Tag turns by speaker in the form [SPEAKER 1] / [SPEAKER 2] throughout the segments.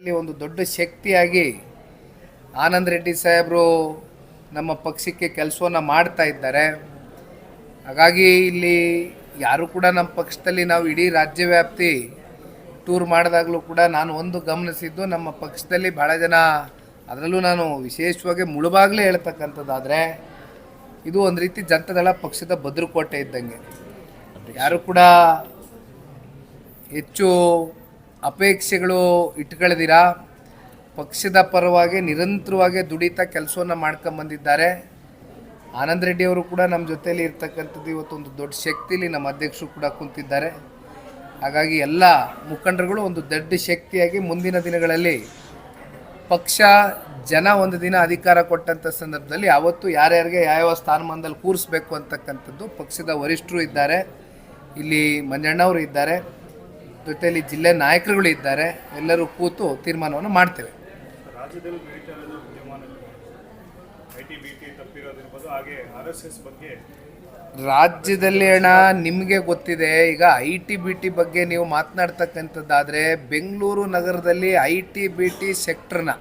[SPEAKER 1] ಅಲ್ಲಿ ಒಂದು ದೊಡ್ಡ ಶಕ್ತಿಯಾಗಿ ಆನಂದ್ ರೆಡ್ಡಿ ಸಾಹೇಬರು ನಮ್ಮ ಪಕ್ಷಕ್ಕೆ ಕೆಲಸವನ್ನು ಮಾಡ್ತಾ ಇದ್ದಾರೆ. ಹಾಗಾಗಿ ಇಲ್ಲಿ ಯಾರು ಕೂಡ ನಮ್ಮ ಪಕ್ಷದಲ್ಲಿ ನಾವು ಇಡೀ ರಾಜ್ಯವ್ಯಾಪ್ತಿ ಟೂರ್ ಮಾಡಿದಾಗಲೂ ಕೂಡ ನಾನು ಒಂದು ಗಮನಿಸಿದ್ದು ನಮ್ಮ ಪಕ್ಷದಲ್ಲಿ ಭಾಳ ಜನ ಅದರಲ್ಲೂ ನಾನು ವಿಶೇಷವಾಗಿ ಮುಳುಬಾಗಲೇ ಹೇಳ್ತಕ್ಕಂಥದ್ದಾದರೆ ಇದು ಒಂದು ರೀತಿ ಜನತಾದಳ ಪಕ್ಷದ ಭದ್ರಕೋಟೆ ಇದ್ದಂಗೆ. ಯಾರು ಕೂಡ ಹೆಚ್ಚು ಅಪೇಕ್ಷೆಗಳು ಇಟ್ಕೊಳ್ದಿರಾ? ಪಕ್ಷದ ಪರವಾಗಿ ನಿರಂತರವಾಗಿ ದುಡಿತಾ ಕೆಲಸವನ್ನು ಮಾಡ್ಕೊಂಬಂದಿದ್ದಾರೆ. ಆನಂದ್ ರೆಡ್ಡಿ ಅವರು ಕೂಡ ನಮ್ಮ ಜೊತೆಯಲ್ಲಿ ಇರ್ತಕ್ಕಂಥದ್ದು ಇವತ್ತೊಂದು ದೊಡ್ಡ ಶಕ್ತಿಯಲ್ಲಿ ನಮ್ಮ ಅಧ್ಯಕ್ಷರು ಕೂಡ ಕುಂತಿದ್ದಾರೆ. ಹಾಗಾಗಿ ಎಲ್ಲ ಮುಖಂಡರುಗಳು ಒಂದು ದೊಡ್ಡ ಶಕ್ತಿಯಾಗಿ ಮುಂದಿನ ದಿನಗಳಲ್ಲಿ ಪಕ್ಷ ಜನ ಒಂದು ದಿನ ಅಧಿಕಾರ ಕೊಟ್ಟಂಥ ಸಂದರ್ಭದಲ್ಲಿ ಯಾವತ್ತು ಯಾರ್ಯಾರಿಗೆ ಯಾವ್ಯಾವ ಸ್ಥಾನಮಾನದಲ್ಲಿ ಕೂರಿಸ್ಬೇಕು ಅಂತಕ್ಕಂಥದ್ದು ಪಕ್ಷದ ವರಿಷ್ಠರು ಇದ್ದಾರೆ. ಇಲ್ಲಿ ಮಂಜಣ್ಣವರು ಇದ್ದಾರೆ. ಜೊತೆಯಲ್ಲಿ ಜಿಲ್ಲೆ ನಾಯಕರುಗಳು ಇದ್ದಾರೆ ಎಲ್ಲರೂ ಕೂತು ತೀರ್ಮಾನವನ್ನು ಮಾಡ್ತೇವೆ.
[SPEAKER 2] ರಾಜ್ಯದಲ್ಲಿ
[SPEAKER 1] ಅಣ್ಣ ನಿಮಗೆ ಗೊತ್ತಿದೆ ಈಗ ಐ ಟಿ ಬಿ ಟಿ ಬಗ್ಗೆ ನೀವು ಮಾತನಾಡ್ತಕ್ಕಂಥದ್ದಾದರೆ ಬೆಂಗಳೂರು ನಗರದಲ್ಲಿ ಐ ಟಿ ಬಿ ಟಿ ಸೆಕ್ಟ್ರನ್ನ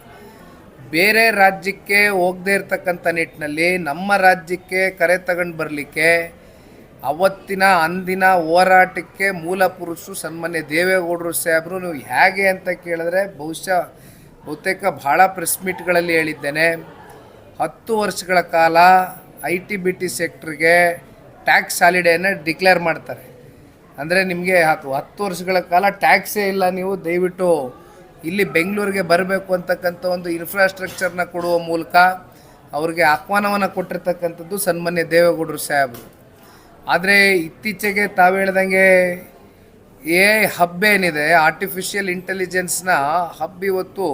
[SPEAKER 1] ಬೇರೆ ರಾಜ್ಯಕ್ಕೆ ಹೋಗದೇ ಇರತಕ್ಕಂಥ ನಿಟ್ಟಿನಲ್ಲಿ ನಮ್ಮ ರಾಜ್ಯಕ್ಕೆ ಕರೆ ತಗೊಂಡು ಬರಲಿಕ್ಕೆ ಅವತ್ತಿನ ಅಂದಿನ ಹೋರಾಟಕ್ಕೆ ಮೂಲ ಪುರುಷರು ಸನ್ಮಾನ್ಯ ದೇವೇಗೌಡರು ಸಾಹೇಬರು, ನೀವು ಹೇಗೆ ಅಂತ ಕೇಳಿದ್ರೆ ಬಹುಶಃ ಬಹುತೇಕ ಭಾಳ ಪ್ರೆಸ್ ಮೀಟ್ಗಳಲ್ಲಿ ಹೇಳಿದ್ದೇನೆ. ಹತ್ತು ವರ್ಷಗಳ ಕಾಲ ಐ ಟಿ ಬಿ ಟಿ ಸೆಕ್ಟ್ರಿಗೆ ಟ್ಯಾಕ್ಸ್ ಹಾಲಿಡೇನ ಡಿಕ್ಲೇರ್ ಮಾಡ್ತಾರೆ. ಅಂದರೆ ನಿಮಗೆ ಹತ್ತು ಹತ್ತು ವರ್ಷಗಳ ಕಾಲ ಟ್ಯಾಕ್ಸೇ ಇಲ್ಲ ನೀವು, ದಯವಿಟ್ಟು ಇಲ್ಲಿ ಬೆಂಗಳೂರಿಗೆ ಬರಬೇಕು ಅಂತಕ್ಕಂಥ ಒಂದು ಇನ್ಫ್ರಾಸ್ಟ್ರಕ್ಚರ್ನ ಕೊಡುವ ಮೂಲಕ ಅವ್ರಿಗೆ ಆಹ್ವಾನವನ್ನು ಕೊಟ್ಟಿರ್ತಕ್ಕಂಥದ್ದು ಸನ್ಮಾನ್ಯ ದೇವೇಗೌಡರು ಸಾಹೇಬರು. ಆದರೆ ಇತ್ತೀಚೆಗೆ ತಾವು ಹೇಳ್ದಂಗೆ ಎ ಹಬ್ ಏನಿದೆ ಆರ್ಟಿಫಿಷಿಯಲ್ ಇಂಟೆಲಿಜೆನ್ಸ್ನ ಹಬ್ ಇವತ್ತು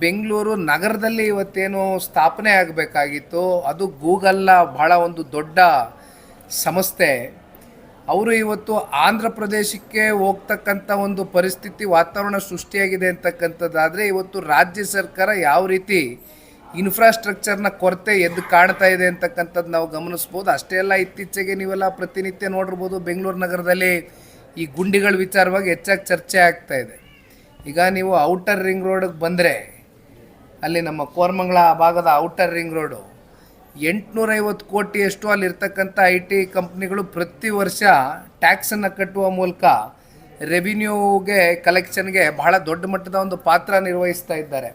[SPEAKER 1] ಬೆಂಗಳೂರು ನಗರದಲ್ಲಿ ಇವತ್ತೇನು ಸ್ಥಾಪನೆ ಆಗಬೇಕಾಗಿತ್ತು. ಅದು ಗೂಗಲ್ನ ಬಹಳ ಒಂದು ದೊಡ್ಡ ಸಂಸ್ಥೆ. ಅವರು ಇವತ್ತು ಆಂಧ್ರ ಪ್ರದೇಶಕ್ಕೆ ಹೋಗ್ತಕ್ಕಂಥ ಒಂದು ಪರಿಸ್ಥಿತಿ ವಾತಾವರಣ ಸೃಷ್ಟಿಯಾಗಿದೆ ಅಂತಕ್ಕಂಥದ್ದಾದರೆ ಇವತ್ತು ರಾಜ್ಯ ಸರ್ಕಾರ ಯಾವ ರೀತಿ ಇನ್ಫ್ರಾಸ್ಟ್ರಕ್ಚರ್ನ ಕೊರತೆ ಎದ್ದು ಕಾಣ್ತಾ ಇದೆ ಅಂತಕ್ಕಂಥದ್ದು ನಾವು ಗಮನಿಸ್ಬೋದು. ಅಷ್ಟೇ ಅಲ್ಲ, ಇತ್ತೀಚೆಗೆ ನೀವೆಲ್ಲ ಪ್ರತಿನಿತ್ಯ ನೋಡಿರ್ಬೋದು ಬೆಂಗಳೂರು ನಗರದಲ್ಲಿ ಈ ಗುಂಡಿಗಳ ವಿಚಾರವಾಗಿ ಹೆಚ್ಚಾಗಿ ಚರ್ಚೆ ಆಗ್ತಾ ಇದೆ. ಈಗ ನೀವು ಔಟರ್ ರಿಂಗ್ ರೋಡಿಗೆ ಬಂದರೆ, ಅಲ್ಲಿ ನಮ್ಮ ಕೋರಮಂಗಲ ಭಾಗದ ಔಟರ್ ರಿಂಗ್ ರೋಡು ಎಂಟುನೂರೈವತ್ತು ಕೋಟಿಯಷ್ಟು ಅಲ್ಲಿರ್ತಕ್ಕಂಥ ಐ ಟಿ ಕಂಪ್ನಿಗಳು ಪ್ರತಿ ವರ್ಷ ಟ್ಯಾಕ್ಸನ್ನು ಕಟ್ಟುವ ಮೂಲಕ ರೆವಿನ್ಯೂಗೆ ಕಲೆಕ್ಷನ್ಗೆ ಬಹಳ ದೊಡ್ಡ ಮಟ್ಟದ ಒಂದು ಪಾತ್ರ ನಿರ್ವಹಿಸ್ತಾ ಇದ್ದಾರೆ.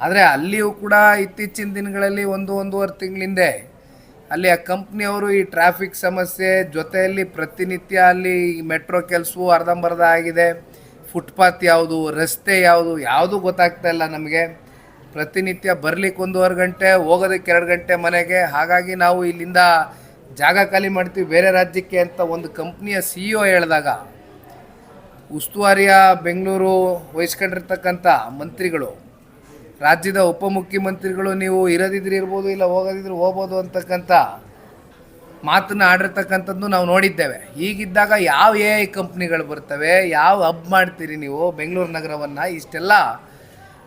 [SPEAKER 1] ಆದರೆ ಅಲ್ಲಿಯೂ ಕೂಡ ಇತ್ತೀಚಿನ ದಿನಗಳಲ್ಲಿ ಒಂದು ಒಂದೂವರೆ ತಿಂಗಳಿಂದೆ ಅಲ್ಲಿ ಆ ಕಂಪ್ನಿಯವರು ಈ ಟ್ರಾಫಿಕ್ ಸಮಸ್ಯೆ ಜೊತೆಯಲ್ಲಿ ಪ್ರತಿನಿತ್ಯ ಅಲ್ಲಿ ಮೆಟ್ರೋ ಕೆಲಸವು ಅರ್ಧಂಬರ್ಧ ಆಗಿದೆ. ಫುಟ್ಪಾತ್ ಯಾವುದು, ರಸ್ತೆ ಯಾವುದು ಯಾವುದು ಗೊತ್ತಾಗ್ತಾ ಇಲ್ಲ ನಮಗೆ. ಪ್ರತಿನಿತ್ಯ ಬರಲಿಕ್ಕೆ ಒಂದೂವರೆ ಗಂಟೆ, ಹೋಗೋದಕ್ಕೆ ಎರಡು ಗಂಟೆ ಮನೆಗೆ. ಹಾಗಾಗಿ ನಾವು ಇಲ್ಲಿಂದ ಜಾಗ ಖಾಲಿ ಮಾಡ್ತೀವಿ. ಬೇರೆ ರಾಜ್ಯಕ್ಕೆ ಅಂತ ಒಂದು ಕಂಪ್ನಿಯ ಸಿ ಇ ಒ ಹೇಳಿದಾಗ, ಉಸ್ತುವಾರಿಯ ಬೆಂಗಳೂರು ವಹಿಸ್ಕೊಂಡಿರ್ತಕ್ಕಂಥ ಮಂತ್ರಿಗಳು ರಾಜ್ಯದ ಉಪಮುಖ್ಯಮಂತ್ರಿಗಳು ನೀವು ಇರೋದಿದ್ರೆ ಇರ್ಬೋದು ಇಲ್ಲ ಹೋಗೋದಿದ್ರೆ ಹೋಗ್ಬೋದು ಅಂತಕ್ಕಂಥ ಮಾತನ್ನು ಆಡಿರ್ತಕ್ಕಂಥದ್ದು ನಾವು ನೋಡಿದ್ದೇವೆ. ಈಗಿದ್ದಾಗ ಯಾವ ಎ ಐ ಕಂಪ್ನಿಗಳು ಬರ್ತವೆ, ಯಾವ ಹಬ್ ಮಾಡ್ತೀರಿ ನೀವು ಬೆಂಗಳೂರು ನಗರವನ್ನು, ಇಷ್ಟೆಲ್ಲ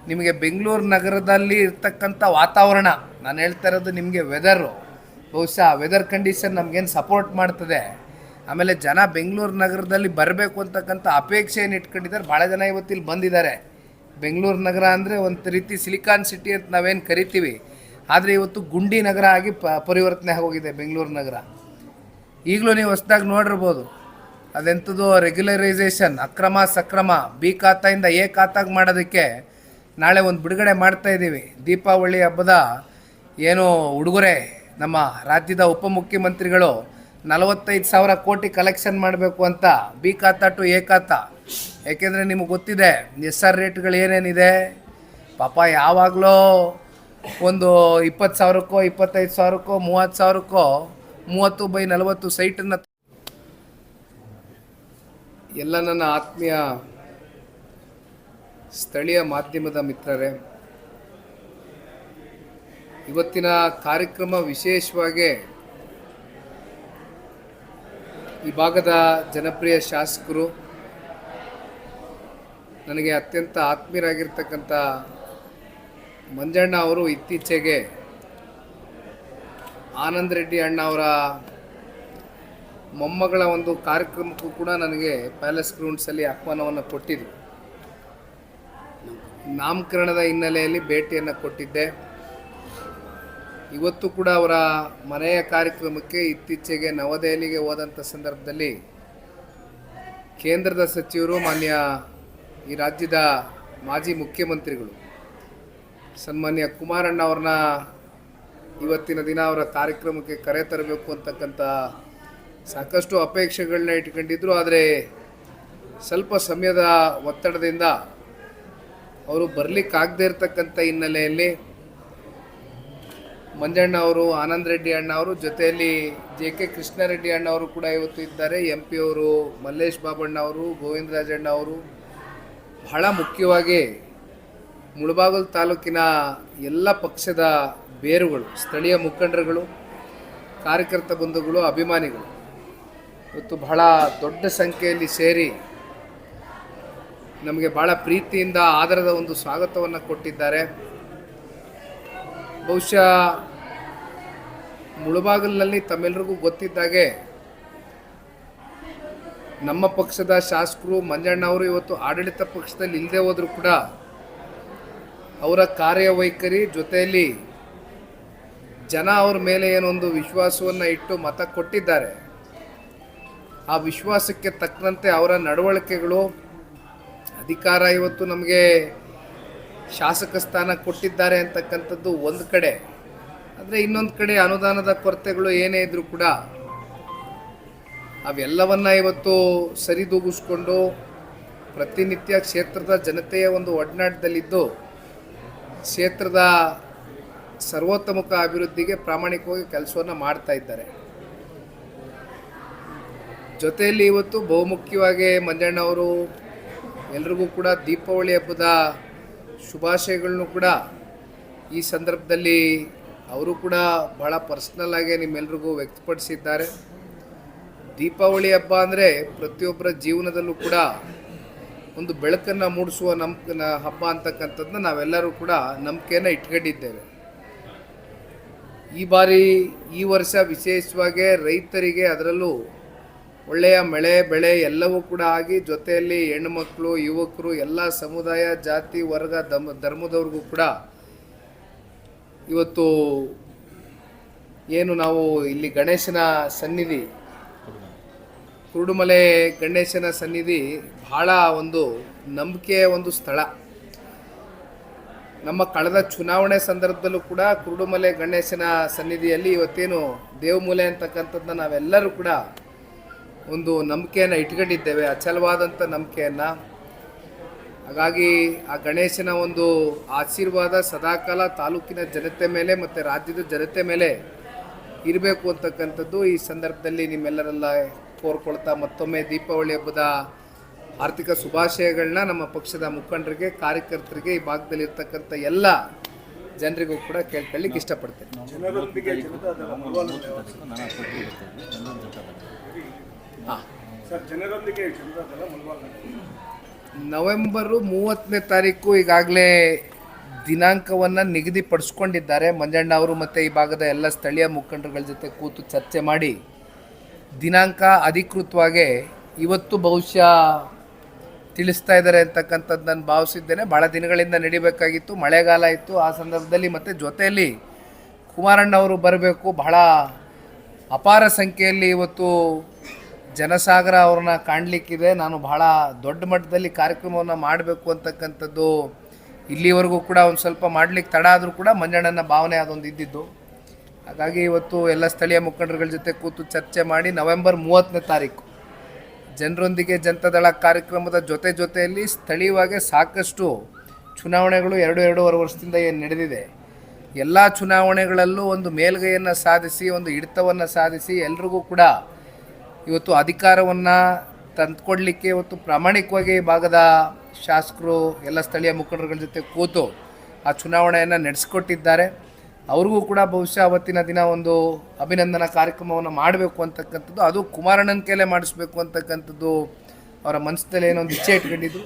[SPEAKER 1] ನಿಮಗೆ ಬೆಂಗಳೂರು ನಗರದಲ್ಲಿ ಇರ್ತಕ್ಕಂಥ ವಾತಾವರಣ. ನಾನು ಹೇಳ್ತಾ ಇರೋದು ನಿಮಗೆ ವೆದರು ಬಹುಶಃ ವೆದರ್ ಕಂಡೀಷನ್ ನಮಗೇನು ಸಪೋರ್ಟ್ ಮಾಡ್ತದೆ. ಆಮೇಲೆ ಜನ ಬೆಂಗಳೂರು ನಗರದಲ್ಲಿ ಬರಬೇಕು ಅಂತಕ್ಕಂಥ ಅಪೇಕ್ಷೆಯನ್ನು ಇಟ್ಕೊಂಡಿದ್ದಾರೆ. ಭಾಳ ಜನ ಇವತ್ತಿಲ್ಲಿ ಬಂದಿದ್ದಾರೆ. ಬೆಂಗಳೂರು ನಗರ ಅಂದರೆ ಒಂದು ರೀತಿ ಸಿಲಿಕಾನ್ ಸಿಟಿ ಅಂತ ನಾವೇನು ಕರಿತೀವಿ. ಆದರೆ ಇವತ್ತು ಗುಂಡಿ ನಗರ ಆಗಿ ಪರಿವರ್ತನೆ ಆಗೋಗಿದೆ ಬೆಂಗಳೂರು ನಗರ. ಈಗಲೂ ನೀವು ಹೊಸ್ದಾಗಿ ನೋಡಿರ್ಬೋದು. ಅದೆಂಥದ್ದು ರೆಗ್ಯುಲರೈಸೇಷನ್ ಅಕ್ರಮ ಸಕ್ರಮ, ಬಿ ಖಾತಾಯಿಂದ ಎ ಖಾತಾಗೆ ಮಾಡೋದಕ್ಕೆ ನಾಳೆ ಒಂದು ಬಿಡುಗಡೆ ಮಾಡ್ತಾ ಇದ್ದೀವಿ. ದೀಪಾವಳಿ ಹಬ್ಬದ ಏನು ಉಡುಗೊರೆ ನಮ್ಮ ರಾಜ್ಯದ ಉಪಮುಖ್ಯಮಂತ್ರಿಗಳು ನಲವತ್ತೈದು ಸಾವಿರ ಕೋಟಿ ಕಲೆಕ್ಷನ್ ಮಾಡಬೇಕು ಅಂತ ಬಿ ಖಾತಾ ಟು ಎ ಖಾತಾ ಯಾಕೆಂದರೆ ನಿಮಗೆ ಗೊತ್ತಿದೆ ಎಸ್ ಆರ್ ರೇಟ್ಗಳು ಏನೇನಿದೆ? ಪಾಪ ಯಾವಾಗಲೂ ಒಂದು ಇಪ್ಪತ್ತು ಸಾವಿರಕ್ಕೋ, ಇಪ್ಪತ್ತೈದು ಸಾವಿರಕ್ಕೋ, ಮೂವತ್ತು ಸಾವಿರಕ್ಕೋ, ಮೂವತ್ತು ಬೈ ನಲವತ್ತು ಸೈಟನ್ನು ಎಲ್ಲ ನನ್ನ ಆತ್ಮೀಯ ಸ್ಥಳೀಯ ಮಾಧ್ಯಮದ ಮಿತ್ರರೇ, ಇವತ್ತಿನ ಕಾರ್ಯಕ್ರಮ ವಿಶೇಷವಾಗಿ ಈ ಭಾಗದ ಜನಪ್ರಿಯ ಶಾಸಕರು ನನಗೆ ಅತ್ಯಂತ ಆತ್ಮೀಯರಾಗಿರ್ತಕ್ಕಂಥ ಮಂಜಣ್ಣ ಅವರು ಇತ್ತೀಚೆಗೆ ಆನಂದ್ ರೆಡ್ಡಿ ಅಣ್ಣ ಅವರ ಮೊಮ್ಮಗಳ ಒಂದು ಕಾರ್ಯಕ್ರಮಕ್ಕೂ ಕೂಡ ನನಗೆ ಪ್ಯಾಲೇಸ್ ಗ್ರೌಂಡ್ಸಲ್ಲಿ ಆಹ್ವಾನವನ್ನು ಕೊಟ್ಟಿದ್ರು. ನಾಮಕರಣದ ಹಿನ್ನೆಲೆಯಲ್ಲಿ ಭೇಟಿಯನ್ನು ಕೊಟ್ಟಿದ್ದೆ. ಇವತ್ತು ಕೂಡ ಅವರ ಮನೆಯ ಕಾರ್ಯಕ್ರಮಕ್ಕೆ ಇತ್ತೀಚೆಗೆ ನವದೆಹಲಿಗೆ ಹೋದಂಥ ಸಂದರ್ಭದಲ್ಲಿ ಕೇಂದ್ರದ ಸಚಿವರು ಮಾನ್ಯ ಈ ರಾಜ್ಯದ ಮಾಜಿ ಮುಖ್ಯಮಂತ್ರಿಗಳು ಸನ್ಮಾನ್ಯ ಕುಮಾರಣ್ಣ ಅವ್ರನ್ನ ಇವತ್ತಿನ ದಿನ ಅವರ ಕಾರ್ಯಕ್ರಮಕ್ಕೆ ಕರೆ ತರಬೇಕು ಅಂತಕ್ಕಂಥ ಸಾಕಷ್ಟು ಅಪೇಕ್ಷೆಗಳನ್ನ ಇಟ್ಕೊಂಡಿದ್ರು. ಆದರೆ ಸ್ವಲ್ಪ ಸಮಯದ ಒತ್ತಡದಿಂದ ಅವರು ಬರಲಿಕ್ಕಾಗದೇ ಇರತಕ್ಕಂಥ ಹಿನ್ನೆಲೆಯಲ್ಲಿ ಮಂಜಣ್ಣ ಅವರು, ಆನಂದ್ ರೆಡ್ಡಿ ಅಣ್ಣ ಅವರು ಜೊತೆಯಲ್ಲಿ ಜೆ ಕೆ ಕೃಷ್ಣಾರೆಡ್ಡಿ ಅಣ್ಣ ಅವರು ಕೂಡ ಇವತ್ತು ಇದ್ದಾರೆ. ಎಂ ಪಿ ಅವರು ಮಲ್ಲೇಶ್ ಬಾಬಣ್ಣ ಅವರು, ಗೋವಿಂದರಾಜಣ್ಣ ಅವರು ಬಹಳ ಮುಖ್ಯವಾಗಿ ಮುಳಬಾಗಲ್ ತಾಲೂಕಿನ ಎಲ್ಲ ಪಕ್ಷದ ಬೇರುಗಳು, ಸ್ಥಳೀಯ ಮುಖಂಡರುಗಳು, ಕಾರ್ಯಕರ್ತ ಬಂಧುಗಳು, ಅಭಿಮಾನಿಗಳು ಇವತ್ತು ಬಹಳ ದೊಡ್ಡ ಸಂಖ್ಯೆಯಲ್ಲಿ ಸೇರಿ ನಮಗೆ ಭಾಳ ಪ್ರೀತಿಯಿಂದ ಆದರದ ಒಂದು ಸ್ವಾಗತವನ್ನು ಕೊಟ್ಟಿದ್ದಾರೆ. ಬಹುಶಃ ಮುಳುಬಾಗಲಿನಲ್ಲಿ ತಮ್ಮೆಲ್ಲರಿಗೂ ಗೊತ್ತಿದ್ದಾಗೆ ನಮ್ಮ ಪಕ್ಷದ ಶಾಸಕರು ಮಂಜಣ್ಣ ಅವರು ಇವತ್ತು ಆಡಳಿತ ಪಕ್ಷದಲ್ಲಿ ಇಲ್ಲದೆ ಹೋದರೂ ಕೂಡ ಅವರ ಕಾರ್ಯವೈಖರಿ ಜೊತೆಯಲ್ಲಿ ಜನ ಅವ್ರ ಮೇಲೆ ಏನೊಂದು ವಿಶ್ವಾಸವನ್ನು ಇಟ್ಟು ಮತ ಕೊಟ್ಟಿದ್ದಾರೆ. ಆ ವಿಶ್ವಾಸಕ್ಕೆ ತಕ್ಕಂತೆ ಅವರ ನಡವಳಿಕೆಗಳು ಅಧಿಕಾರ ಇವತ್ತು ನಮಗೆ ಶಾಸಕ ಸ್ಥಾನ ಕೊಟ್ಟಿದ್ದಾರೆ ಅಂತಕ್ಕಂಥದ್ದು ಒಂದು ಕಡೆ. ಆದರೆ ಇನ್ನೊಂದು ಕಡೆ ಅನುದಾನದ ಕೊರತೆಗಳು ಏನೇ ಇದ್ದರೂ ಕೂಡ ಅವೆಲ್ಲವನ್ನ ಇವತ್ತು ಸರಿದೂಗಿಸ್ಕೊಂಡು ಪ್ರತಿನಿತ್ಯ ಕ್ಷೇತ್ರದ ಜನತೆಯ ಒಂದು ಒಡನಾಟದಲ್ಲಿದ್ದು, ಕ್ಷೇತ್ರದ ಸರ್ವೋತ್ತಮುಖ ಅಭಿವೃದ್ಧಿಗೆ ಪ್ರಾಮಾಣಿಕವಾಗಿ ಕೆಲಸವನ್ನು ಮಾಡ್ತಾ ಇದ್ದಾರೆ. ಜೊತೆಯಲ್ಲಿ ಇವತ್ತು ಬಹುಮುಖ್ಯವಾಗಿ ಮಂಜಣ್ಣವರು ಎಲ್ರಿಗೂ ಕೂಡ ದೀಪಾವಳಿ ಹಬ್ಬದ ಶುಭಾಶಯಗಳನ್ನು ಕೂಡ ಈ ಸಂದರ್ಭದಲ್ಲಿ ಅವರು ಕೂಡ ಬಹಳ ಪರ್ಸ್ನಲ್ ಆಗಿ ನಿಮ್ಮೆಲ್ರಿಗೂ ವ್ಯಕ್ತಪಡಿಸಿದ್ದಾರೆ. ದೀಪಾವಳಿ ಹಬ್ಬ ಅಂದರೆ ಪ್ರತಿಯೊಬ್ಬರ ಜೀವನದಲ್ಲೂ ಕೂಡ ಒಂದು ಬೆಳಕನ್ನು ಮೂಡಿಸುವ ನಂಬಿಕೆ ಹಬ್ಬ ಅಂತಕ್ಕಂಥದ್ದನ್ನ ನಾವೆಲ್ಲರೂ ಕೂಡ ನಂಬಿಕೆಯನ್ನು ಇಟ್ಕೊಂಡಿದ್ದೇವೆ. ಈ ಬಾರಿ ಈ ವರ್ಷ ವಿಶೇಷವಾಗಿ ರೈತರಿಗೆ ಅದರಲ್ಲೂ ಒಳ್ಳೆಯ ಮಳೆ, ಬೆಳೆ ಎಲ್ಲವೂ ಕೂಡ ಆಗಿ ಜೊತೆಯಲ್ಲಿ ಹೆಣ್ಣುಮಕ್ಕಳು ಯುವಕರು, ಎಲ್ಲ ಸಮುದಾಯ, ಜಾತಿ, ವರ್ಗ, ಧರ್ಮ, ಧರ್ಮದವ್ರಿಗೂ ಕೂಡ ಇವತ್ತು ಏನು ನಾವು ಇಲ್ಲಿ ಗಣೇಶನ ಸನ್ನಿಧಿ ಕುರುಡುಮಲೆ ಗಣೇಶನ ಸನ್ನಿಧಿ ಬಹಳ ಒಂದು ನಂಬಿಕೆಯ ಒಂದು ಸ್ಥಳ. ನಮ್ಮ ಕಳೆದ ಚುನಾವಣೆ ಸಂದರ್ಭದಲ್ಲೂ ಕೂಡ ಕುರುಡುಮಲೆ ಗಣೇಶನ ಸನ್ನಿಧಿಯಲ್ಲಿ ಇವತ್ತೇನು ದೇವಮೂಲೆ ಅಂತಕ್ಕಂಥದ್ದನ್ನ ನಾವೆಲ್ಲರೂ ಕೂಡ ಒಂದು ನಂಬಿಕೆಯನ್ನು ಇಟ್ಕೊಂಡಿದ್ದೇವೆ ಅಚಲವಾದಂಥ ನಂಬಿಕೆಯನ್ನು. ಹಾಗಾಗಿ ಆ ಗಣೇಶನ ಒಂದು ಆಶೀರ್ವಾದ ಸದಾಕಾಲ ತಾಲೂಕಿನ ಜನತೆ ಮೇಲೆ ಮತ್ತು ರಾಜ್ಯದ ಜನತೆ ಮೇಲೆ ಇರಬೇಕು ಅಂತಕ್ಕಂಥದ್ದು ಈ ಸಂದರ್ಭದಲ್ಲಿ ನಿಮ್ಮೆಲ್ಲರೆಲ್ಲ ಕೋರ್ಕೊಳ್ತಾ ಮತ್ತೊಮ್ಮೆ ದೀಪಾವಳಿ ಹಬ್ಬದ ಆರ್ಥಿಕ ಶುಭಾಶಯಗಳನ್ನ ನಮ್ಮ ಪಕ್ಷದ ಮುಖಂಡರಿಗೆ ಕಾರ್ಯಕರ್ತರಿಗೆ ಈ ಭಾಗದಲ್ಲಿ ಇರ್ತಕ್ಕಂಥ ಎಲ್ಲ ಜನರಿಗೂ ಕೂಡ ಕೇಳ್ಕೊಳ್ಳಿಕ್ಕೆ ಇಷ್ಟಪಡ್ತೇನೆ. ಹಾಂ. ನವೆಂಬರು ಮೂವತ್ತನೇ ತಾರೀಕು ಈಗಾಗಲೇ ದಿನಾಂಕವನ್ನು ನಿಗದಿಪಡಿಸ್ಕೊಂಡಿದ್ದಾರೆ. ಮಂಜಣ್ಣ ಅವರು ಮತ್ತು ಈ ಭಾಗದ ಎಲ್ಲ ಸ್ಥಳೀಯ ಮುಖಂಡರುಗಳ ಜೊತೆ ಕೂತು ಚರ್ಚೆ ಮಾಡಿ ದಿನಾಂಕ ಅಧಿಕೃತವಾಗಿ ಇವತ್ತು ಬಹುಶಃ ತಿಳಿಸ್ತಾ ಇದ್ದಾರೆ ಅಂತಕ್ಕಂಥದ್ದು ನಾನು ಭಾವಿಸಿದ್ದೇನೆ. ಭಾಳ ದಿನಗಳಿಂದ ನಡಿಬೇಕಾಗಿತ್ತು, ಮಳೆಗಾಲ ಇತ್ತು. ಆ ಸಂದರ್ಭದಲ್ಲಿ ಮತ್ತು ಜೊತೆಯಲ್ಲಿ ಕುಮಾರಣ್ಣ ಅವರು ಬರಬೇಕು. ಬಹಳ ಅಪಾರ ಸಂಖ್ಯೆಯಲ್ಲಿ ಇವತ್ತು ಜನಸಾಗರ ಅವ್ರನ್ನ ಕಾಣಲಿಕ್ಕಿದೆ. ನಾನು ಬಹಳ ದೊಡ್ಡ ಮಟ್ಟದಲ್ಲಿ ಕಾರ್ಯಕ್ರಮವನ್ನು ಮಾಡಬೇಕು ಅಂತಕ್ಕಂಥದ್ದು ಇಲ್ಲಿವರೆಗೂ ಕೂಡ ಒಂದು ಸ್ವಲ್ಪ ಮಾಡಲಿಕ್ಕೆ ತಡ ಆದರೂ ಕೂಡ ಮಂಜಣ್ಣನ ಭಾವನೆ ಅದೊಂದು ಇದ್ದಿದ್ದು. ಹಾಗಾಗಿ ಇವತ್ತು ಎಲ್ಲ ಸ್ಥಳೀಯ ಮುಖಂಡರುಗಳ ಜೊತೆ ಕೂತು ಚರ್ಚೆ ಮಾಡಿ ನವೆಂಬರ್ ಮೂವತ್ತನೇ ತಾರೀಕು ಜನರೊಂದಿಗೆ ಜನತಾದಳ ಕಾರ್ಯಕ್ರಮದ ಜೊತೆ ಜೊತೆಯಲ್ಲಿ ಸ್ಥಳೀಯವಾಗಿ ಸಾಕಷ್ಟು ಚುನಾವಣೆಗಳು ಎರಡು ಎರಡೂವರೆ ವರ್ಷದಿಂದ ಏನು ನಡೆದಿದೆ. ಎಲ್ಲ ಚುನಾವಣೆಗಳಲ್ಲೂ ಒಂದು ಮೇಲ್ಗೈಯನ್ನು ಸಾಧಿಸಿ, ಒಂದು ಹಿಡಿತವನ್ನು ಸಾಧಿಸಿ ಎಲ್ರಿಗೂ ಕೂಡ ಇವತ್ತು ಅಧಿಕಾರವನ್ನು ತಂದುಕೊಡ್ಲಿಕ್ಕೆ ಇವತ್ತು ಪ್ರಾಮಾಣಿಕವಾಗಿ ಭಾಗದ ಶಾಸಕರು, ಎಲ್ಲ ಸ್ಥಳೀಯ ಮುಖಂಡರುಗಳ ಜೊತೆ ಕೂತು ಆ ಚುನಾವಣೆಯನ್ನು ನಡೆಸಿಕೊಟ್ಟಿದ್ದಾರೆ. ಅವ್ರಿಗೂ ಕೂಡ ಬಹುಶಃ ಅವತ್ತಿನ ದಿನ ಒಂದು ಅಭಿನಂದನಾ ಕಾರ್ಯಕ್ರಮವನ್ನು ಮಾಡಬೇಕು ಅಂತಕ್ಕಂಥದ್ದು, ಅದು ಕುಮಾರಣ್ಣನ ಕೈಲೇ ಮಾಡಿಸ್ಬೇಕು ಅಂತಕ್ಕಂಥದ್ದು ಅವರ ಮನಸ್ಸಿನಲ್ಲಿ ಏನೋ ಒಂದು ಇಚ್ಛೆ ಇಟ್ಕೊಂಡಿದ್ದು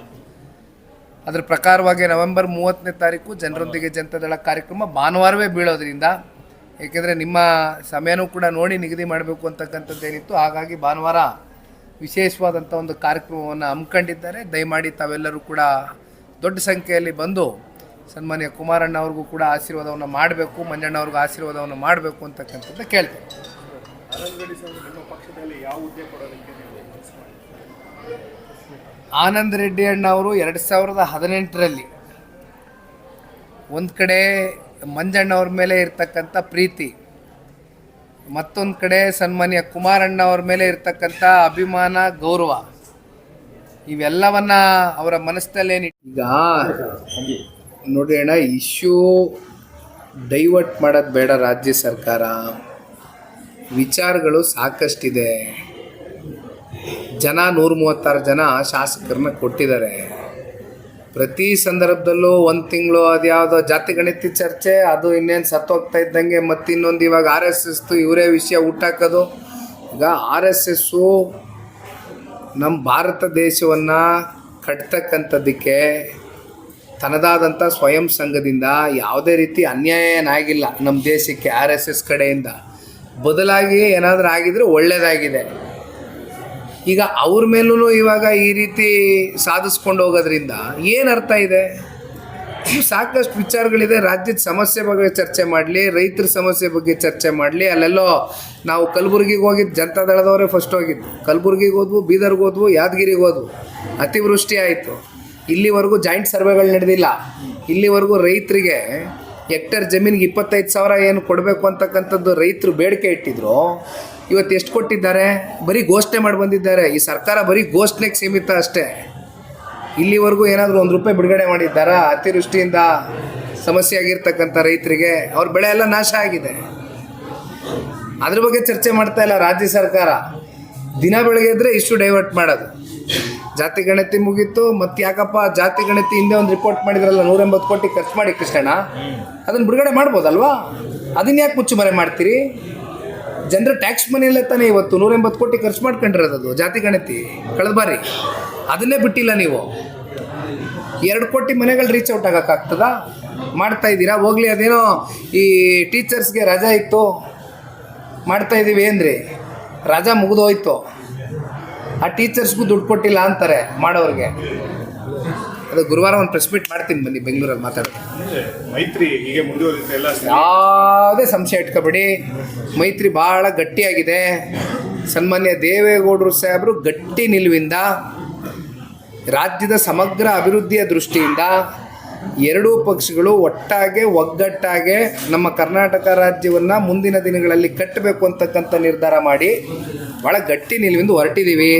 [SPEAKER 1] ಅದರ ಪ್ರಕಾರವಾಗಿ ನವೆಂಬರ್ ಮೂವತ್ತನೇ ತಾರೀಕು ಜನರೊಂದಿಗೆ ಜನತಾದಳ ಕಾರ್ಯಕ್ರಮ ಭಾನುವಾರವೇ ಬೀಳೋದ್ರಿಂದ, ಏಕೆಂದರೆ ನಿಮ್ಮ ಸಮಯನೂ ಕೂಡ ನೋಡಿ ನಿಗದಿ ಮಾಡಬೇಕು ಅಂತಕ್ಕಂಥದ್ದು ಏನಿತ್ತು. ಹಾಗಾಗಿ ಭಾನುವಾರ ವಿಶೇಷವಾದಂಥ ಒಂದು ಕಾರ್ಯಕ್ರಮವನ್ನು ಹಮ್ಮಿಕೊಂಡಿದ್ದಾರೆ. ದಯಮಾಡಿ ತಾವೆಲ್ಲರೂ ಕೂಡ ದೊಡ್ಡ ಸಂಖ್ಯೆಯಲ್ಲಿ ಬಂದು ಸನ್ಮಾನ್ಯ ಕುಮಾರಣ್ಣ ಅವ್ರಿಗೂ ಕೂಡ ಆಶೀರ್ವಾದವನ್ನು ಮಾಡಬೇಕು ಮಂಜಣ್ಣ ಅವ್ರಿಗೂ ಆಶೀರ್ವಾದವನ್ನು ಮಾಡಬೇಕು ಅಂತಕ್ಕಂಥದ್ದು
[SPEAKER 2] ಕೇಳ್ತೇವೆ?
[SPEAKER 1] ಆನಂದ್ ರೆಡ್ಡಿ ಅಣ್ಣ ಅವರು ಎರಡು ಸಾವಿರದ ಹದಿನೆಂಟರಲ್ಲಿ ಒಂದು ಕಡೆ ಮಂಜಣ್ಣ ಅವ್ರ ಮೇಲೆ ಇರ್ತಕ್ಕಂಥ ಪ್ರೀತಿ ಮತ್ತೊಂದು ಕಡೆ ಸನ್ಮಾನ್ಯ ಕುಮಾರಣ್ಣ ಅವ್ರ ಮೇಲೆ ಇರ್ತಕ್ಕಂಥ ಅಭಿಮಾನ ಗೌರವ ಇವೆಲ್ಲವನ್ನ ಅವರ ಮನಸ್ಸಿನಲ್ಲೇನು ಈಗ ನೋಡಿ ಅಣ್ಣ ಇಶ್ಯೂ ಡೈವರ್ಟ್ ಮಾಡೋದು ಬೇಡ ರಾಜ್ಯ ಸರ್ಕಾರ. ವಿಚಾರಗಳು ಸಾಕಷ್ಟಿದೆ. ಜನ ನೂರ ಮೂವತ್ತಾರು ಜನ ಶಾಸಕರನ್ನ ಕೊಟ್ಟಿದ್ದಾರೆ. ಪ್ರತಿ ಸಂದರ್ಭದಲ್ಲೂ ಒಂದು ತಿಂಗಳು ಅದ್ಯಾವುದೋ ಜಾತಿ ಗಣಿತ ಚರ್ಚೆ, ಅದು ಇನ್ನೇನು ಸತ್ತೋಗ್ತಾ ಇದ್ದಂಗೆ ಮತ್ತು ಇನ್ನೊಂದು ಇವಾಗ ಆರ್ ಎಸ್ ಎಸ್ದು ಇವರೇ ವಿಷಯ ಹುಟ್ಟಾಕೋದು. ಈಗ ಆರ್ ಎಸ್ ಎಸ್ಸು ನಮ್ಮ ಭಾರತ ದೇಶವನ್ನು ಕಟ್ತಕ್ಕಂಥದ್ದಕ್ಕೆ ತನ್ನದಾದಂಥ ಸ್ವಯಂ ಸಂಘದಿಂದ ಯಾವುದೇ ರೀತಿ ಅನ್ಯಾಯ ಏನಾಗಿಲ್ಲ ನಮ್ಮ ದೇಶಕ್ಕೆ ಆರ್ ಎಸ್ ಎಸ್ ಕಡೆಯಿಂದ. ಬದಲಾಗಿ ಏನಾದರೂ ಆಗಿದ್ರೆ ಒಳ್ಳೆಯದಾಗಿದೆ ಈಗ ಅವ್ರ ಮೇಲೂ ಇವಾಗ ಈ ರೀತಿ ಸಾಧಿಸ್ಕೊಂಡು ಹೋಗೋದ್ರಿಂದ ಏನು ಅರ್ಥ ಇದೆ? ಸಾಕಷ್ಟು ವಿಚಾರಗಳಿದೆ. ರಾಜ್ಯದ ಸಮಸ್ಯೆ ಬಗ್ಗೆ ಚರ್ಚೆ ಮಾಡಲಿ, ರೈತರ ಸಮಸ್ಯೆ ಬಗ್ಗೆ ಚರ್ಚೆ ಮಾಡಲಿ. ಅಲ್ಲೆಲ್ಲೋ ನಾವು ಕಲಬುರಗಿಗೆ ಹೋಗಿದ್ದು ಜನತಾದಳದವರೇ ಫಸ್ಟ್ ಹೋಗಿದ್ದು. ಕಲಬುರಗಿಗೆ ಹೋದ್ವು, ಬೀದರ್ಗೆ ಹೋದ್ವು, ಯಾದಗಿರಿಗೆ ಹೋದ್ವು. ಅತಿವೃಷ್ಟಿ ಆಯಿತು. ಇಲ್ಲಿವರೆಗೂ ಜಾಯಿಂಟ್ ಸರ್ವೆಗಳು ನಡೆದಿಲ್ಲ. ಇಲ್ಲಿವರೆಗೂ ರೈತರಿಗೆ ಹೆಕ್ಟರ್ ಜಮೀನಿಗೆ ಇಪ್ಪತ್ತೈದು ಸಾವಿರ ಏನು ಕೊಡಬೇಕು ಅಂತಕ್ಕಂಥದ್ದು ರೈತರು ಬೇಡಿಕೆ ಇಟ್ಟಿದ್ರು. ಇವತ್ತು ಎಷ್ಟು ಕೊಟ್ಟಿದ್ದಾರೆ? ಬರೀ ಘೋಷಣೆ ಮಾಡಿ ಬಂದಿದ್ದಾರೆ. ಈ ಸರ್ಕಾರ ಬರೀ ಘೋಷಣೆಗೆ ಸೀಮಿತ ಅಷ್ಟೇ. ಇಲ್ಲಿವರೆಗೂ ಏನಾದರೂ ಒಂದು ರೂಪಾಯಿ ಬಿಡುಗಡೆ ಮಾಡಿದ್ದಾರಾ? ಅತಿವೃಷ್ಟಿಯಿಂದ ಸಮಸ್ಯೆ ಆಗಿರ್ತಕ್ಕಂಥ ರೈತರಿಗೆ ಅವ್ರ ಬೆಳೆ ಎಲ್ಲ ನಾಶ ಆಗಿದೆ. ಅದ್ರ ಬಗ್ಗೆ ಚರ್ಚೆ ಮಾಡ್ತಾ ಇಲ್ಲ ರಾಜ್ಯ ಸರ್ಕಾರ. ದಿನ ಬೆಳಗ್ಗೆ ಇದ್ರೆ ಇಷ್ಟು ಡೈವರ್ಟ್ ಮಾಡೋದು. ಜಾತಿ ಗಣತಿ ಮುಗೀತು, ಮತ್ತೆ ಯಾಕಪ್ಪ ಜಾತಿ ಗಣತಿ ಹಿಂದೆ ಒಂದು ರಿಪೋರ್ಟ್ ಮಾಡಿದ್ರಲ್ಲ ನೂರ ಎಂಬತ್ತು ಕೋಟಿ ಖರ್ಚು ಮಾಡಿ ಕೃಷ್ಣಣ್ಣ? ಅದನ್ನು ಬಿಡುಗಡೆ ಮಾಡ್ಬೋದಲ್ವಾ? ಅದನ್ನ ಯಾಕೆ ಮುಚ್ಚುಮರೆ ಮಾಡ್ತೀರಿ? ಜನರ ಟ್ಯಾಕ್ಸ್ ಮನೆಯಲ್ಲೇ ತಾನೇ ಇವತ್ತು ನೂರ ಎಂಬತ್ತು ಕೋಟಿ ಖರ್ಚು ಮಾಡ್ಕೊಂಡಿರೋದು ಜಾತಿ ಗಣತಿ. ಕಳೆದ ಬಾರಿ. ಅದನ್ನೇ ಬಿಟ್ಟಿಲ್ಲ ನೀವು. ಎರಡು ಕೋಟಿ ಮನೆಗಳು ರೀಚ್ ಔಟ್ ಆಗೋಕ್ಕಾಗ್ತದಾ ಮಾಡ್ತಾ ಇದ್ದೀರಾ? ಹೋಗ್ಲಿ, ಅದೇನೋ ಈ ಟೀಚರ್ಸ್ಗೆ ರಜಾ ಇತ್ತು. ಮಾಡ್ತಾ ಇದ್ದೀವಿ ಏನ್ರಿ? ರಜಾ ಮುಗಿದೋಯ್ತು. ಆ ಟೀಚರ್ಸ್ಗೂ ದುಡ್ಡು ಕೊಟ್ಟಿಲ್ಲ ಅಂತಾರೆ ಮಾಡೋರಿಗೆ. ಅದು ಗುರುವಾರ ಒಂದು ಪ್ರೆಸ್ ಮೀಟ್ ಮಾಡ್ತೀನಿ ಬನ್ನಿ ಬೆಂಗಳೂರಲ್ಲಿ
[SPEAKER 2] ಮಾತಾಡೋದು ಮೈತ್ರಿ ಹೀಗೆ ಎಲ್ಲ.
[SPEAKER 1] ಯಾವುದೇ ಸಂಶಯ ಇಟ್ಕೋಬೇಡಿ. ಮೈತ್ರಿ ಭಾಳ ಗಟ್ಟಿಯಾಗಿದೆ. ಸನ್ಮಾನ್ಯ ದೇವೇಗೌಡರು ಸಾಹೇಬರು ಗಟ್ಟಿ ನಿಲುವಿಂದ ರಾಜ್ಯದ ಸಮಗ್ರ ಅಭಿವೃದ್ಧಿಯ ದೃಷ್ಟಿಯಿಂದ ಎರಡೂ ಪಕ್ಷಗಳು ಒಟ್ಟಾಗೆ ಒಗ್ಗಟ್ಟಾಗೆ ನಮ್ಮ ಕರ್ನಾಟಕ ರಾಜ್ಯವನ್ನು ಮುಂದಿನ ದಿನಗಳಲ್ಲಿ ಕಟ್ಟಬೇಕು ಅಂತಕ್ಕಂಥ ನಿರ್ಧಾರ ಮಾಡಿ ಭಾಳ ಗಟ್ಟಿ ನಿಲುವಿಂದ ಹೊರಟಿದ್ದೀವಿ.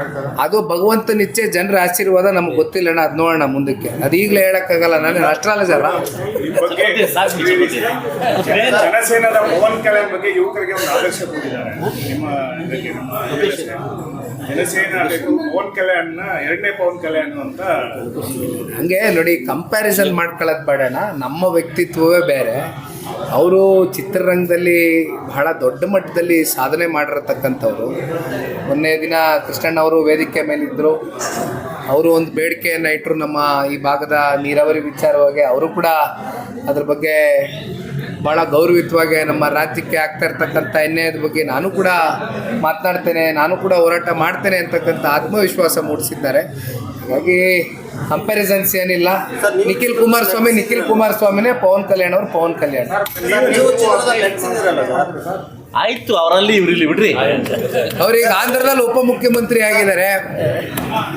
[SPEAKER 3] ಆಗ್ತಾರೆ
[SPEAKER 1] ಅದು ಭಗವಂತನ ಇಚ್ಛೆ ಜನರ ಆಶೀರ್ವಾದ ನಮ್ಗೆ ಗೊತ್ತಿಲ್ಲಣ್ಣ ಅದು ನೋಡೋಣ ಮುಂದಕ್ಕೆ. ಅದು ಈಗಲೇ ಹೇಳೋಕ್ಕಾಗಲ್ಲ ನಾನು ಅಸ್ಟ್ರಾಲಜರ್
[SPEAKER 2] ಅಲ್ಲ? ಬಗ್ಗೆ ಜನಸೇನಾದ ಪವನ್ ಕಲ್ಯಾಣ್ ಬಗ್ಗೆ ಯುವಕರಿಗೆ ಒಂದು ಆದರ್ಶ ಕೊಟ್ಟಿದ್ದಾರೆ. ಪವನ್ ಕಲ್ಯಾಣ್ ಎರಡನೇ ಪವನ್ ಕಲ್ಯಾಣ್ ಅಂತ
[SPEAKER 1] ಹಂಗೆ ನೋಡಿ ಕಂಪ್ಯಾರಿಸನ್ ಮಾಡ್ಕೊಳ್ಳೋದು ಬೇಡಣ ನಮ್ಮ ವ್ಯಕ್ತಿತ್ವವೇ ಬೇರೆ. ಅವರು ಚಿತ್ರರಂಗದಲ್ಲಿ ಬಹಳ ದೊಡ್ಡ ಮಟ್ಟದಲ್ಲಿ ಸಾಧನೆ ಮಾಡಿರತಕ್ಕಂಥವ್ರು. ಮೊನ್ನೆ ದಿನ ಕೃಷ್ಣಣ್ಣ ಅವರು ವೇದಿಕೆ ಮೇಲಿದ್ದರು ಅವರು ಒಂದು ಬೇಡಿಕೆಯನ್ನು ಇಟ್ಟರು ನಮ್ಮ ಈ ಭಾಗದ ನೀರಾವರಿ ವಿಚಾರವಾಗಿ. ಅವರು ಕೂಡ ಅದ್ರ ಬಗ್ಗೆ ಭಾಳ ಗೌರವಿತವಾಗಿ ನಮ್ಮ ರಾಜ್ಯಕ್ಕೆ ಆಗ್ತಾ ಇರ್ತಕ್ಕಂಥ ಅನ್ಯಾಯದ ಬಗ್ಗೆ ನಾನು ಕೂಡ ಮಾತನಾಡ್ತೇನೆ ನಾನು ಕೂಡ ಹೋರಾಟ ಮಾಡ್ತೇನೆ ಅಂತಕ್ಕಂಥ ಆತ್ಮವಿಶ್ವಾಸ ಮೂಡಿಸಿದ್ದಾರೆ. ಹಾಗಾಗಿ ಕಂಪ್ಯಾರಿಸನ್ಸ್ ಏನಿಲ್ಲ. ನಿಖಿಲ್ ಕುಮಾರಸ್ವಾಮಿ ನಿಖಿಲ್ ಕುಮಾರಸ್ವಾಮಿನೇ ಪವನ್ ಕಲ್ಯಾಣ್ ಅವರು ಪವನ್ ಕಲ್ಯಾಣ್.
[SPEAKER 4] ಆಯ್ತು ಅವರಲ್ಲಿ ಇವ್ರಿಲ್ಲಿ ಬಿಡ್ರಿ.
[SPEAKER 1] ಅವ್ರೀಗ ಆಂಧ್ರದಲ್ಲಿ ಉಪಮುಖ್ಯಮಂತ್ರಿ ಆಗಿದ್ದಾರೆ.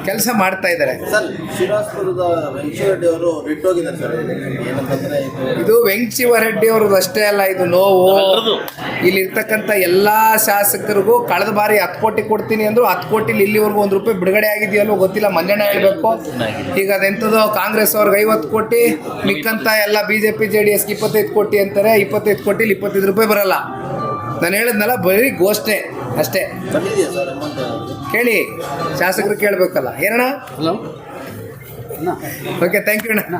[SPEAKER 1] ಕೆಲಸ ಮಾಡ್ತಾ ಇದ್ದಾರೆ.
[SPEAKER 5] ಸರ್ ಶ್ರೀನಿವಾಸಪುರದ ವೆಂಕಟರೆಡ್ಡಿ ಅವರು ರಿಟ್ಟೋಗಿದ್ದಾರೆ ಸರ್ ಏನಂತಂದ್ರೆ ಇದು
[SPEAKER 1] ಅವ್ರದ್ದು ಅಷ್ಟೇ ಅಲ್ಲ ಇದು ನೋವು. ಇಲ್ಲಿ ಇರ್ತಕ್ಕಂಥ ಎಲ್ಲ ಶಾಸಕರಿಗೂ ಕಳೆದ ಬಾರಿ ಹತ್ತು ಕೋಟಿ ಕೊಡ್ತೀನಿ ಅಂದ್ರು ಹತ್ತು ಕೋಟಿಲಿ ಇಲ್ಲಿವರೆಗೂ ಒಂದು ರೂಪಾಯಿ ಬಿಡುಗಡೆ ಆಗಿದೆಯಲ್ಲೋ ಗೊತ್ತಿಲ್ಲ ಮಂಜಣ್ಣ ಹೇಳಬೇಕು. ಈಗ ಅದೆಂಥದ್ದು ಕಾಂಗ್ರೆಸ್ ಅವ್ರಿಗೆ ಐವತ್ತು ಕೋಟಿ ಮಿಕ್ಕಂತ ಎಲ್ಲ B J P J D ಎಸ್ಗೆ ಇಪ್ಪತ್ತೈದು ಕೋಟಿ ಅಂತಾರೆ ಇಪ್ಪತ್ತೈದು ಕೋಟಿಲಿ ಇಪ್ಪತ್ತೈದು ರೂಪಾಯಿ ಬರಲ್ಲ. ನಾನು ಹೇಳಿದ್ನಲ್ಲ ಬರೀ ಘೋಷಣೆ ಅಷ್ಟೇ. ಕೇಳಿ ಶಾಸಕರು ಕೇಳಬೇಕಲ್ಲ. ಏನಣ್ಣ? ಓಕೆ ಥ್ಯಾಂಕ್ ಯು ಅಣ್ಣ.